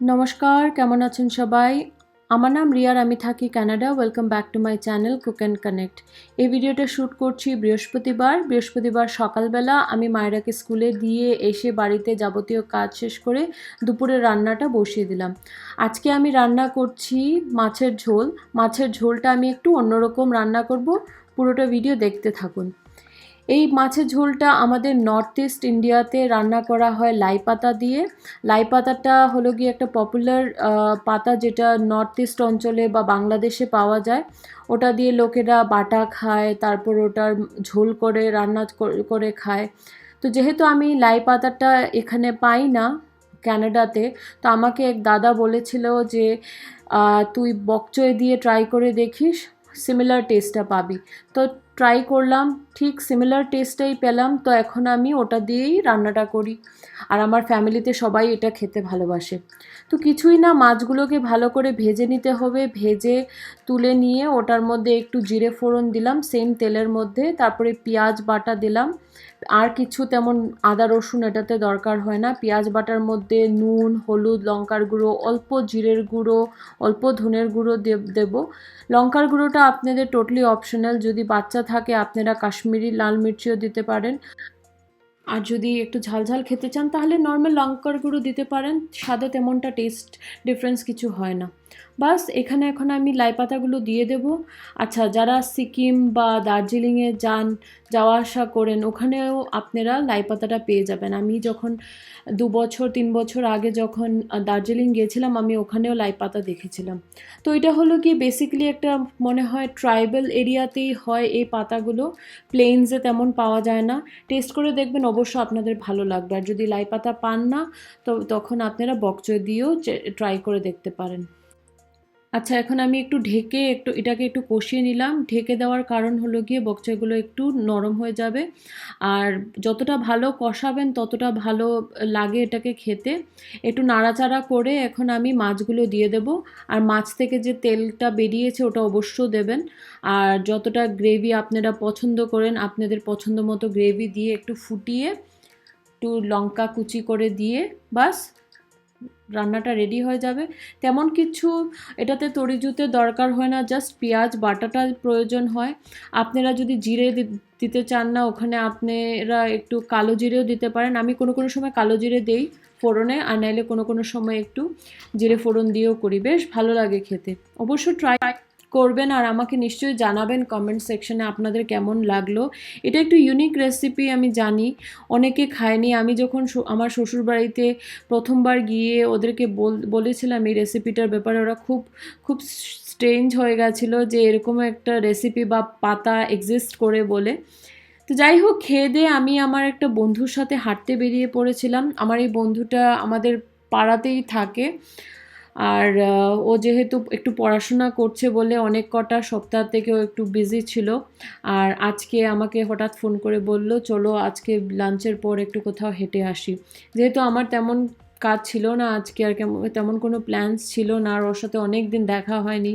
নমস্কার, কেমন আছেন সবাই? আমার নাম রিয়ার, আমি থাকি Canada. Welcome back to my channel cook and connect এই ভিডিওটা শ্যুট করছি বৃহস্পতিবার। বৃহস্পতিবার সকালবেলা আমি মায়েরাকে স্কুলে দিয়ে এসে বাড়িতে যাবতীয় কাজ শেষ করে দুপুরের রান্নাটা বসিয়ে দিলাম। আজকে আমি রান্না করছি মাছের ঝোল। মাছের ঝোলটা আমি একটু অন্যরকম রান্না করব। পুরোটা ভিডিও দেখতে থাকুন। এই মাছের ঝোলটা আমাদের নর্থ ইস্ট ইন্ডিয়াতে রান্না করা হয় লাই পাতা দিয়ে। লাই পাতাটা হলো গিয়ে একটা পপুলার পাতা যেটা নর্থ ইস্ট অঞ্চলে বা বাংলাদেশে পাওয়া যায়। ওটা দিয়ে লোকেরা বাটা খায়, তারপর ওটার ঝোল করে, রান্না করে খায়। তো যেহেতু আমি লাই পাতাটা এখানে পাই না ক্যানাডাতে তো আমাকে এক দাদা বলেছিল যে তুই বকচয় দিয়ে ট্রাই করে দেখিস সিমিলার টেস্টটা পাবি। তো ট্রাই করলাম, ঠিক সিমিলার টেস্টটাই পেলাম, তো এখন আমি ওটা দিয়েই রান্নাটা করি। আর আমার ফ্যামিলিতে সবাই এটা খেতে ভালোবাসে। তো কিছুই না, মাছগুলোকে ভালো করে ভেজে নিতে হবে, ভেজে তুলে নিয়ে ওটার মধ্যে একটু জিরে ফোড়ন দিলাম সেম তেলের মধ্যে, তারপরে পেঁয়াজ বাটা দিলাম আর কিছু তেমন আদা, রসুন এটাতে দরকার হয় না। পেঁয়াজ বাটার মধ্যে নুন, হলুদ, লঙ্কার গুঁড়ো, অল্প জিরের গুঁড়ো, অল্প ধনের গুঁড়ো দেব লঙ্কার গুঁড়োটা আপনাদের টোটালি অপশনাল যদি বাচ্চা থাকে, আপনারা কাশ্মীরি লাল মির্চিও দিতে পারেন। আর যদি একটু ঝালঝাল খেতে চান, তাহলে নর্মাল লঙ্কার গুঁড়ো দিতে পারেন। স্বাদে তেমনটা টেস্ট ডিফারেন্স কিছু হয় না। বাস, এখানে এখন আমি লাই পাতাগুলো দিয়ে দেব। আচ্ছা যারা সিকিম বা দার্জিলিংয়ে যান, যাওয়া আসা করেন, ওখানেও আপনারা লাই পাতাটা পেয়ে যাবেন। আমি যখন দু বছর, তিন বছর আগে যখন দার্জিলিং গিয়েছিলাম, আমি ওখানেও লাই পাতা দেখেছিলাম। তো এটা হলো কি বেসিক্যালি একটা মনে হয় ট্রাইবাল এরিয়াতেই হয় এই পাতাগুলো। প্লেনসে তেমন পাওয়া যায় না। টেস্ট করে দেখবেন, অবশ্য আপনাদের ভালো লাগবে। আর যদি লাই পাতা পান না, তো তখন আপনারা বকচয় দিয়েও ট্রাই করে দেখতে পারেন। আচ্ছা এখন আমি একটু ঢেকে একটু এটাকে একটু কষিয়ে নিলাম। ঢেকে দেওয়ার কারণ হলো গিয়ে বকচাইগুলো একটু নরম হয়ে যাবে। আর যতটা ভালো কষাবেন, ততটা ভালো লাগে এটাকে খেতে। একটু নাড়াচাড়া করে এখন আমি মাছগুলো দিয়ে দেব। আর মাছ থেকে যে তেলটা বেরিয়েছে, ওটা অবশ্য দেবেন। আর যতটা গ্রেভি আপনারা পছন্দ করেন, আপনাদের পছন্দ মতো গ্রেভি দিয়ে একটু ফুটিয়ে, একটু লঙ্কা কুচি করে দিয়ে, বাস। রান্নাটা রেডি হয়ে যাবে। তেমন কিছু এটাতে তরিজুতে দরকার হয় না জাস্ট পেঁয়াজ, বাটাটা প্রয়োজন হয়। আপনারা যদি জিরে দিতে চান না, ওখানে আপনারা একটু কালো জিরেও দিতে পারেন। আমি কোনো কোনো সময় কালো জিরে দেই ফোড়নে, আর নাইলে কোনো কোনো সময় একটু জিরে ফোড়ন দিয়েও করি। বেশ ভালো লাগে খেতে। অবশ্য ট্রাই করবেন আর আমাকে নিশ্চয়ই জানাবেন কমেন্ট সেকশনে আপনাদের কেমন লাগল। এটা একটু ইউনিক রেসিপি আমি জানি, অনেকে খায়নি। আমি যখন আমার শ্বশুরবাড়িতে প্রথমবার গিয়ে ওদেরকে বলেছিলাম এই রেসিপিটার ব্যাপারে, ওরা খুব খুব স্ট্রেঞ্জ হয়ে গেছিল যে এরকম একটা রেসিপি বা পাতা এক্সিস্ট করে বলে। তো যাই হোক, খেয়ে দিয়ে আমি আমার একটা বন্ধুর সাথে হাঁটতে বেরিয়ে পড়েছিলাম। আমার এই বন্ধুটা আমাদের পাড়াতেই থাকে। আর ও যেহেতু একটু পড়াশোনা করছে বলে অনেক কটা সপ্তাহ থেকেও একটু বিজি ছিল। আর আজকে আমাকে হঠাৎ ফোন করে বলল, চলো আজকে লাঞ্চের পর একটু কোথাও হেঁটে আসি। যেহেতু আমার তেমন কাজ ছিল না আজকে, আর কেমন তেমন কোনো প্ল্যান্স ছিল না, আর ওর সাথে অনেক দিন দেখা হয়নি,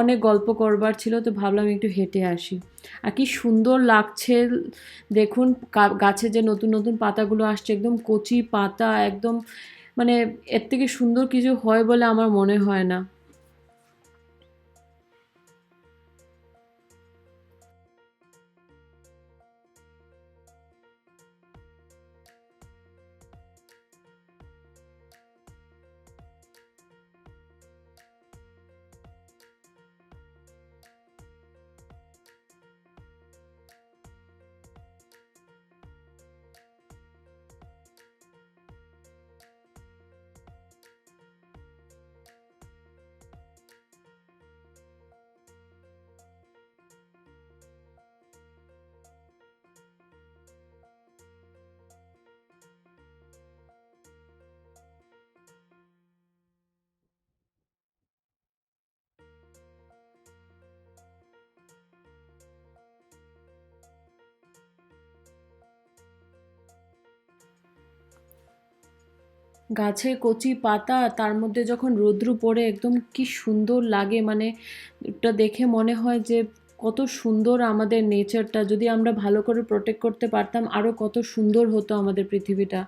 অনেক গল্প করবার ছিল, তো ভাবলাম একটু হেঁটে আসি। আর কি সুন্দর লাগছে, দেখুন গাছে যে নতুন নতুন পাতাগুলো আসছে, একদম কচি পাতা, একদম মানে এর থেকে সুন্দর কিছু হয় বলে আমার মনে হয় না। গাছের কচি পাতা, তার মধ্যে যখন রৌদ্র পড়ে, একদম কি সুন্দর লাগে। মানে এটা দেখে মনে হয় যে কত সুন্দর আমাদের নেচারটা যদি আমরা ভালো করে প্রোটেক্ট করতে পারতাম আরও কত সুন্দর হতো আমাদের পৃথিবীটা।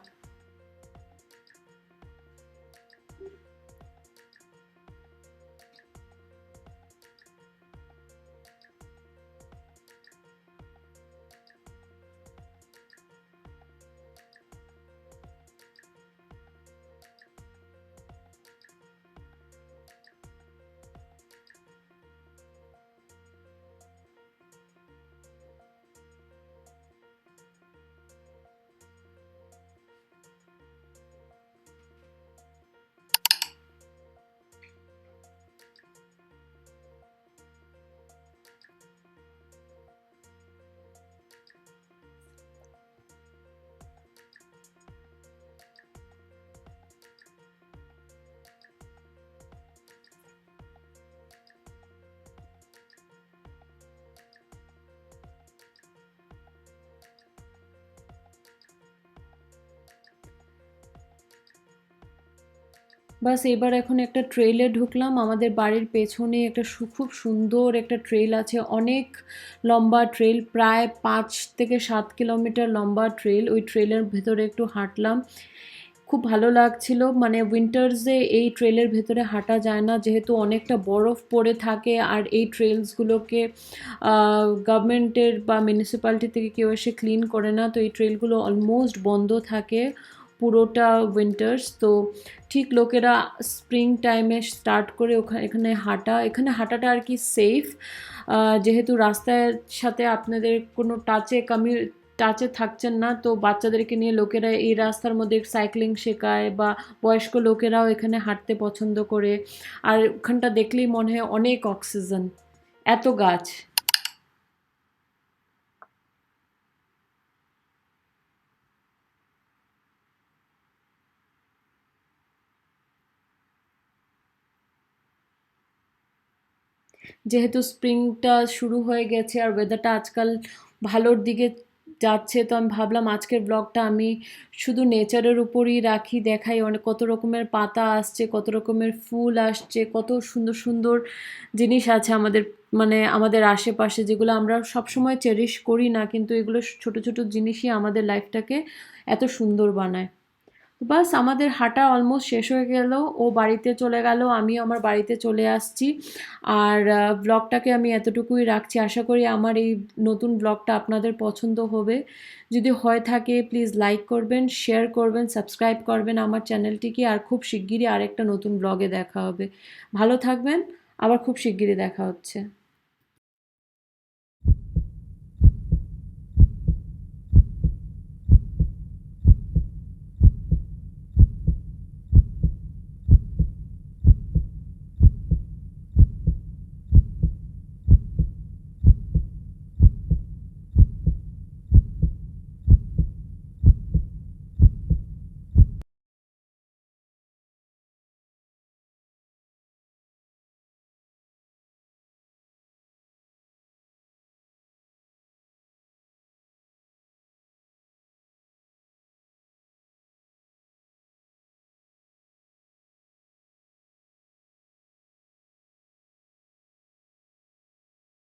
বাস এবার এখন একটা ট্রেলে ঢুকলাম। আমাদের বাড়ির পেছনে একটা খুব সুন্দর একটা ট্রেল আছে। অনেক লম্বা ট্রেল প্রায় পাঁচ থেকে সাত কিলোমিটার লম্বা ট্রেল ওই ট্রেলের ভেতরে একটু হাঁটলাম। খুব ভালো লাগছিল। মানে উইন্টার্সে এই ট্রেলের ভেতরে হাঁটা যায় না। যেহেতু অনেকটা বরফ পড়ে থাকে আর এই ট্রেলসগুলোকে গভর্নমেন্টের বা মিউনিসিপ্যালিটি থেকে কেউ এসে ক্লিন করে না, তো এই ট্রেলগুলো অলমোস্ট বন্ধ থাকে। পুরোটা উইন্টার্স তো ঠিক লোকেরা স্প্রিং টাইমে স্টার্ট করে ওখানে এখানে হাঁটা, এখানে হাঁটাটা আর কি সেফ যেহেতু রাস্তার সাথে আপনাদের কোনো টাচে কামি টাচে থাকছেন না, তো বাচ্চাদেরকে নিয়ে লোকেরা এই রাস্তার মধ্যে সাইক্লিং শেখায় বা বয়স্ক লোকেরাও এখানে হাঁটতে পছন্দ করে। আর ওখানটা দেখলেই মনে হয় অনেক অক্সিজেন এত গাছ। যেহেতু স্প্রিংটা শুরু হয়ে গেছে আর ওয়েদারটা আজকাল ভালোর দিকে যাচ্ছে, তো আমি ভাবলাম আজকের ব্লগটা আমি শুধু নেচারের উপরই রাখি, দেখাই অনেক, কত রকমের পাতা আসছে, কত রকমের ফুল আসছে, কত সুন্দর সুন্দর জিনিস আছে আমাদের মানে আমাদের আশেপাশে যেগুলো আমরা সবসময় চেরিশ করি না, কিন্তু এগুলো ছোট ছোট জিনিসই আমাদের লাইফটাকে এত সুন্দর বানায়। বাস আমাদের হাঁটা অলমোস্ট শেষ হয়ে গেল। ও বাড়িতে চলে গেল, আমিও আমার বাড়িতে চলে আসছি। আর ব্লগটাকে আমি এতটুকুই রাখছি। আশা করি আমার এই নতুন ব্লগটা আপনাদের পছন্দ হবে। যদি হয় থাকে প্লিজ লাইক করবেন শেয়ার করবেন সাবস্ক্রাইব করবেন আমার চ্যানেলটিকে আর খুব শিগগিরই আরেকটা নতুন ব্লগে দেখা হবে। ভালো থাকবেন, আবার খুব শিগগিরই দেখা হচ্ছে।